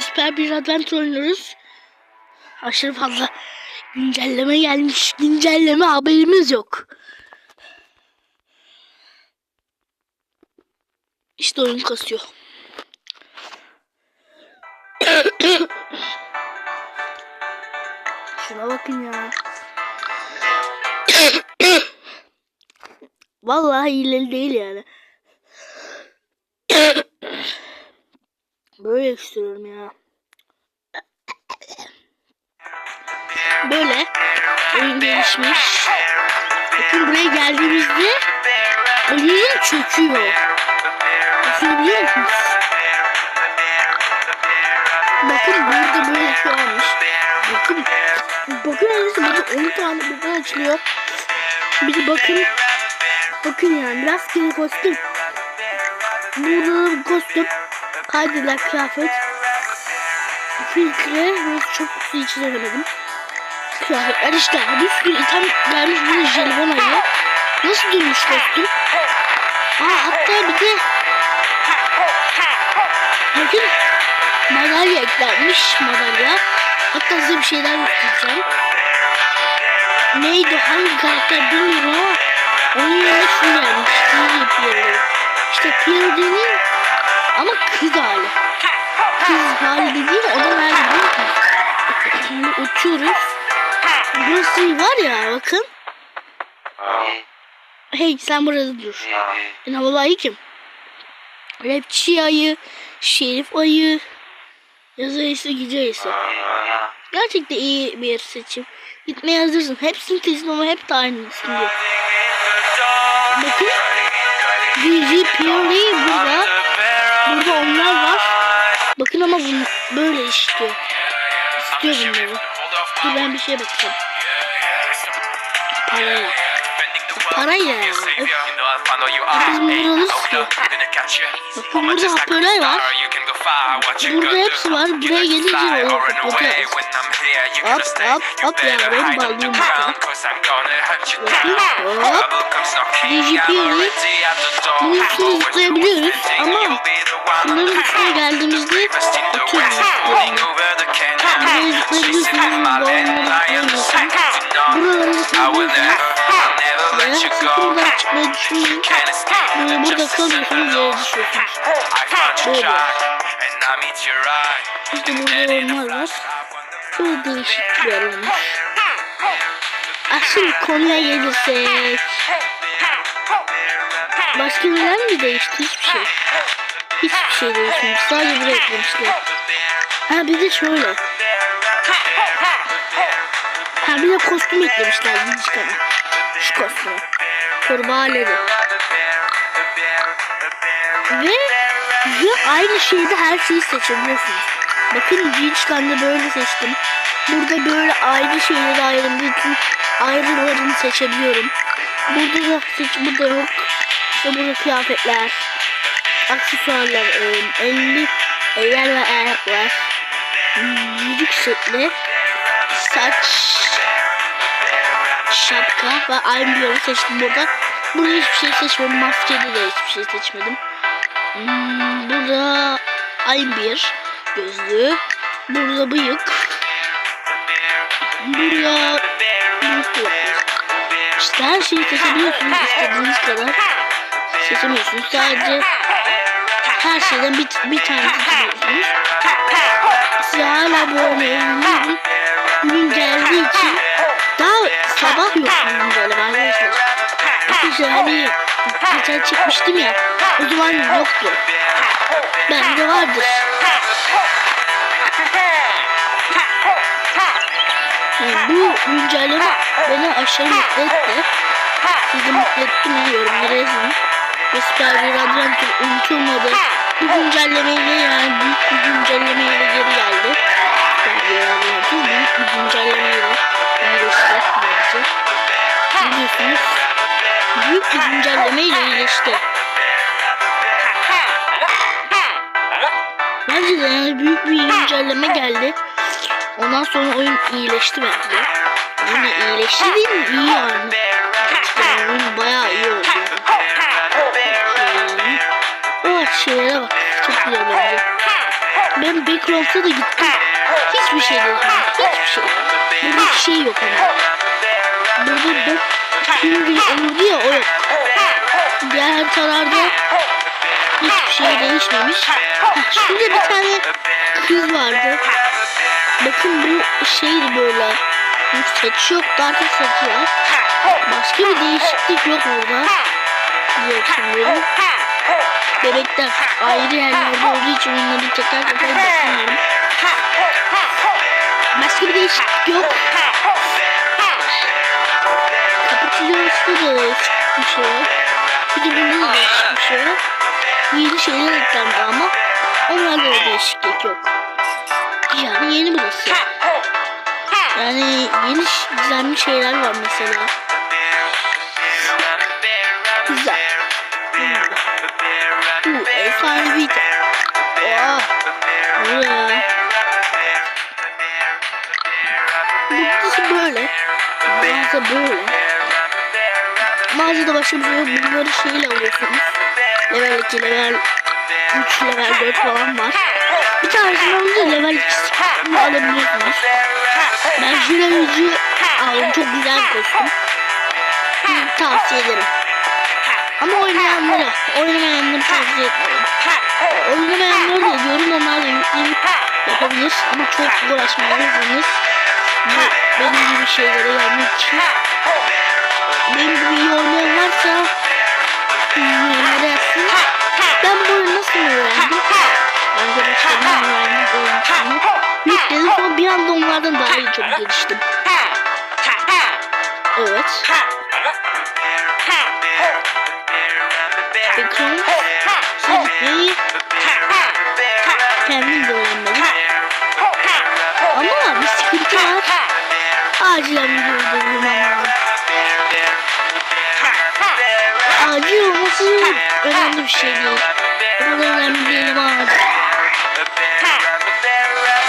süper bir adventure oynuyoruz. Aşırı fazla güncelleme gelmiş. Güncelleme haberimiz yok. İşte oyun kasıyor. Şuna bakın ya. Vallahi hileli değil yani. Böyle yakıştırıyorum ya. Böyle oyun gelişmiş. Bakın buraya geldiğimizde oyun çöküyor. Düşünebiliyor musunuz? Bakın burada böyle bir şey olmuş. Bakın. Bakın öyleyse burada 10 tane buradan açılıyor. Bir de bakın. Bakın yani biraz kere kostüm. Burada da bir kostüm. Kaydedilen kıyafet. Filtre ve çok hiç çizemedim. Kıyafetler işte. Bir sürü item gelmiş burada jelibon ayı. Nasıl durmuş kostüm? Aa hatta bir de bakın madalya eklenmiş madalya. Hatta size bir şeyler göstereceğim. Neydi hangi karakter bilmiyorum ama onun yerine şu gelmiş. Pierre Pierre. İşte Pierre'nin ama kız hali. Kız hali dediğim o da nerede? Şimdi uçuyoruz. Burası var ya bakın. Hey sen burada dur. Ben havalı ayı kim? Rapçi ayı, şerif ayı, yaz ayısı, gece ayısı. Gerçekten iyi bir seçim. Gitmeye hazırsın. Hepsini kesin ama hep de aynı diyor. Bakın. DJ Purely burada. Burada onlar var. Bakın ama bunu böyle istiyor. İstiyor bunları. Dur ben bir şeye bakacağım. Parayla. Parayla ya. Bunları alırız ki. Bakın burada hoparlör var. Burada hepsi var. Buraya gelince o kapatacağız. Hop hop hop yavrum balım burada. Bakın hop. DGP'yi bunun üstüne zıplayabiliyoruz ama Böyle kalıyorsunuz yere düşüyorsunuz. Böyle. İşte burada onlar var. Çok değişik bir yer olmuş. Ah şimdi konuya gelirsek. Başka neler mi değişti? Hiçbir şey. Hiçbir şey değişmemiş. Sadece buraya eklemişler. Ha bir de şöyle. Ha bir de kostüm eklemişler Digital'a. Şu kostümü. Kurbağaları. Ve, ve aynı şeyde her şeyi seçebiliyorsunuz. Bakın Digital'da böyle seçtim. Burada böyle ayrı şeyleri ayrım. Bütün ayrılarını seçebiliyorum. Burada da seç, burada yok. İşte burada kıyafetler, aksesuarlar, e, 50 eller ve ayaklar, müzik setli, saç, şapka ve aynı bir yolu seçtim burada. Burada hiçbir şey seçmedim. Maskede de hiçbir şey seçmedim. Burada aynı bir gözlüğü. Burada bıyık. Burada bıyık yok. İşte her şeyi seçebiliyorsunuz istediğiniz kadar. Seçemiyorsunuz. Sadece her şeyden bir, bir tane seçebiliyorsunuz. Size hala bu örneğin günün geldiği için daha sabah yok. Arkadaşlar hani geçen çekmiştim ya o zaman yoktu. Bende vardır. Bu güncelleme beni aşırı mutlu etti. Sizi mutlu etti mi yorumlara yazın. Ve Süper bir Adventure unutulmadı. Bu güncellemeyle yani büyük bir güncellemeyle geri geldi. Büyük bir güncelleme geldi. Ondan sonra oyun iyileşti bence. Yine iyileşti değil mi? İyi yani. Yani oyun bayağı iyi oldu. Yani. O şeylere bak. Çok güzel bence. Ben Backrooms'a da gittim. Hiçbir şey değişmedi. Hiçbir şey. Burada bir şey yok ama. Burada bok Fury olurdu ya o yok. Diğer haritalarda hiçbir şey değişmemiş. Şurada bir tane kız vardı. Bakın bu şeydi böyle. Saçı yok, dark saçı var. Başka bir değişiklik yok orada. Diye düşünüyorum. Bebekler ayrı yerlerde olduğu için onları tekrar tekrar bakmıyorum. Başka bir değişiklik yok. Kapatılıyorsa da değişik bir şey var. Bir de bunda da değişik bir şey. Yeni şeyler eklendi ama onlarda da değişiklik yok. Yani yeni burası. Yani yeni düzenli şeyler var mesela. Güzel. Bu efsaneviydi. Oha. Bu ne ya? Burası böyle. Mağaza böyle. Mağazada başka bir şey yok. Bunları şeyle alıyorsunuz. Level 2, level 3, level 4 falan var. Bir tanesini alınca level 2'sini alabiliyorsunuz. Ben Jüle Yüzü aldım. Çok güzel kostüm. Tavsiye ederim. Ama oynayanlara, oynamayanları tavsiye etmiyorum. Oynamayanları da ediyorum. Onlar da yükleyip yapabilir. Ama çok uğraşmalısınız. Bu benim gibi şeylere gelmek için. Benim gibi iyi oynayan varsa nasıl öğrendim? Arkadaşlarımdan öğrendim oyuncusunu. Yükledim sonra bir anda onlardan daha iyi çok geliştim. Evet. Ekran sürekli kendim de öğrenmedim. Ama bir sıkıntı var. Acilen durdurmam lazım. Acil olması önemli bir şey değil.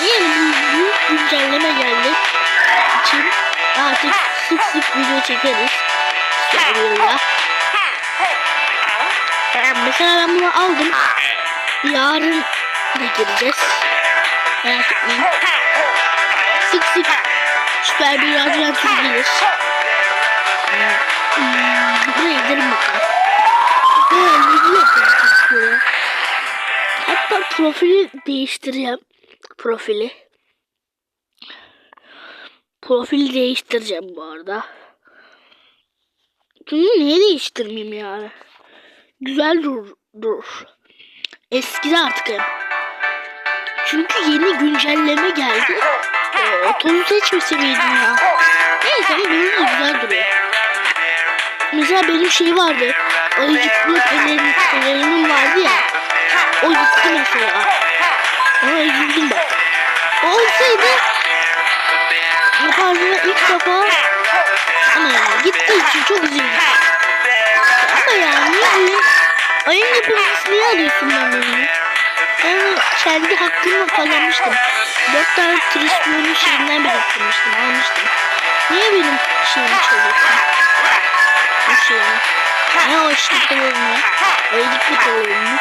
Yeni bir video çekeriz. Yani mesela ben bunu aldım. Yarın da gireceğiz. Merak etmeyin. Sık sık süper bir radyantür gelir. Hmm, buraya gidelim bakalım. Evet, video yapmak istiyorum. Hatta profili değiştireceğim. Profili. Profili değiştireceğim bu arada. Çünkü niye değiştirmeyeyim yani? Güzel dur, dur. Eskidi artık. Çünkü yeni güncelleme geldi. Ee, tozu seçmese miydim ya? Neyse de güzel duruyor. Mesela benim şey vardı. Ayıcıklı pelerin, pelerinim vardı ya. O gitti mesela. Ona üzüldüm bak. O olsaydı yapardım ilk defa ama yani gittiği için çok üzüldüm. Ama yani niye ayın, ayın yapımcısı niye alıyorsun ben onu? Ben kendi hakkımla kazanmıştım. Dört tane trisyonun şeyinden biriktirmiştim, almıştım. Niye benim şeyimi çalıyorsun? Bu şeyimi. Ne o işte pelerini? Ayıcıklı pelerini.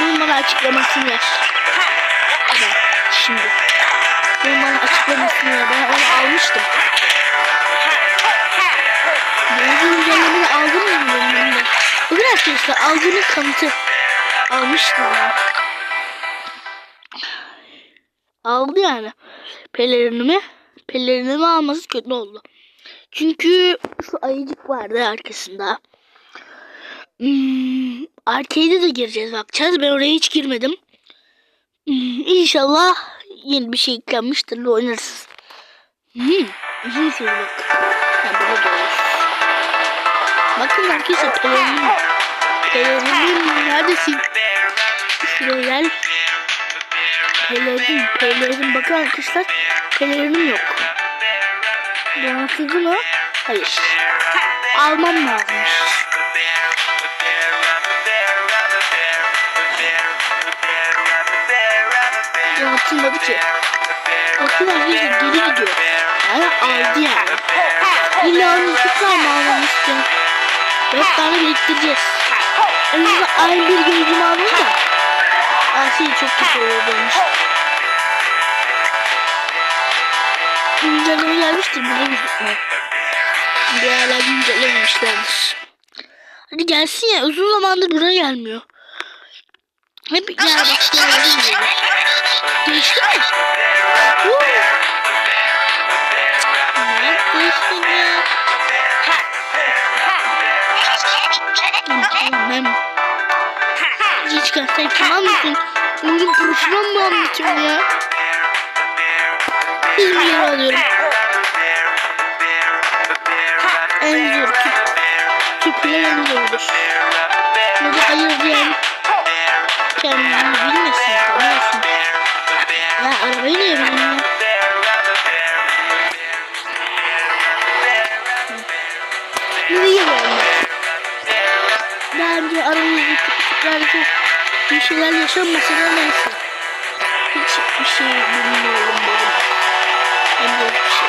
Bunun bana açıklamasını yaz. Hadi şimdi. Bunun bana açıklamasını. Ben onu almıştım. Birinci güncellemeyi aldınız mı benim elimde? Bugün arkadaşlar aldığının kanıtı. Almıştım ya. Aldı yani. Pelerinimi. Pelerinimi alması kötü oldu. Çünkü şu ayıcık vardı arkasında. Hmm, arcade'e de gireceğiz bakacağız. Ben oraya hiç girmedim. Hmm, inşallah yeni bir şey eklenmiştir oynarız. Hmm, uzun sürdü bak. Ha, burada da olur. Bakın arkadaşlar pelerinim. Pelerinim neredesin? Şuraya gel. Pelerin, pelerin. Bakın arkadaşlar pelerinim yok. Donatıldı mı? Hayır. Almam lazımmış. Donatılmadı ki. Bakın arkadaşlar geri gidiyor. Yani aldı yani. İlla onu tekrar mı almamı istiyor? Dört tane biriktireceğiz. Azından aynı bir gözüm aldım da. Asi çok kötü olurmuş. Güncelleme gelmiştir burada gözükmüyor. Bir hala güncellememişlerdir. Hadi gelsin ya uzun zamandır buraya gelmiyor. Hep gel bak gel geliyor. Geçti mi? Hiç çıkarsan kim anlatın? Oyunun profesyonel mı anlatıyorum ya? Yere alıyorum. En zor tüp. Tüpler en zorudur. Ya da hayır diyen bir şeyler yaşanmasa da neyse. Hiç bir şey bilmiyorum dedim. En büyük bir şey.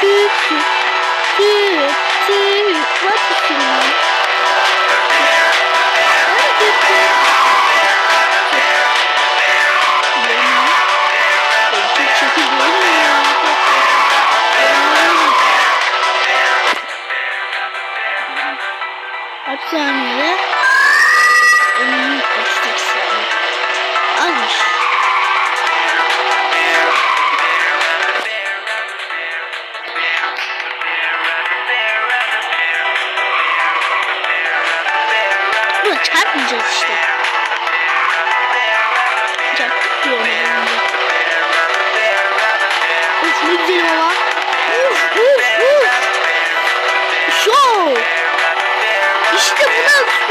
Tüp tüp tüp tüp. What is it? Hadi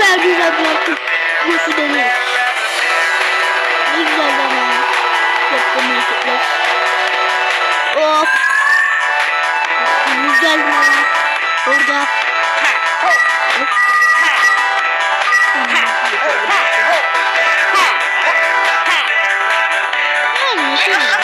buna süper bir yaptık. Nasıl denir? Ne güzel ama. Yaptım hareketler. Hop. Güzel mi? Orada. Yani şey.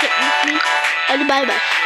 Bay. Hadi bay bay.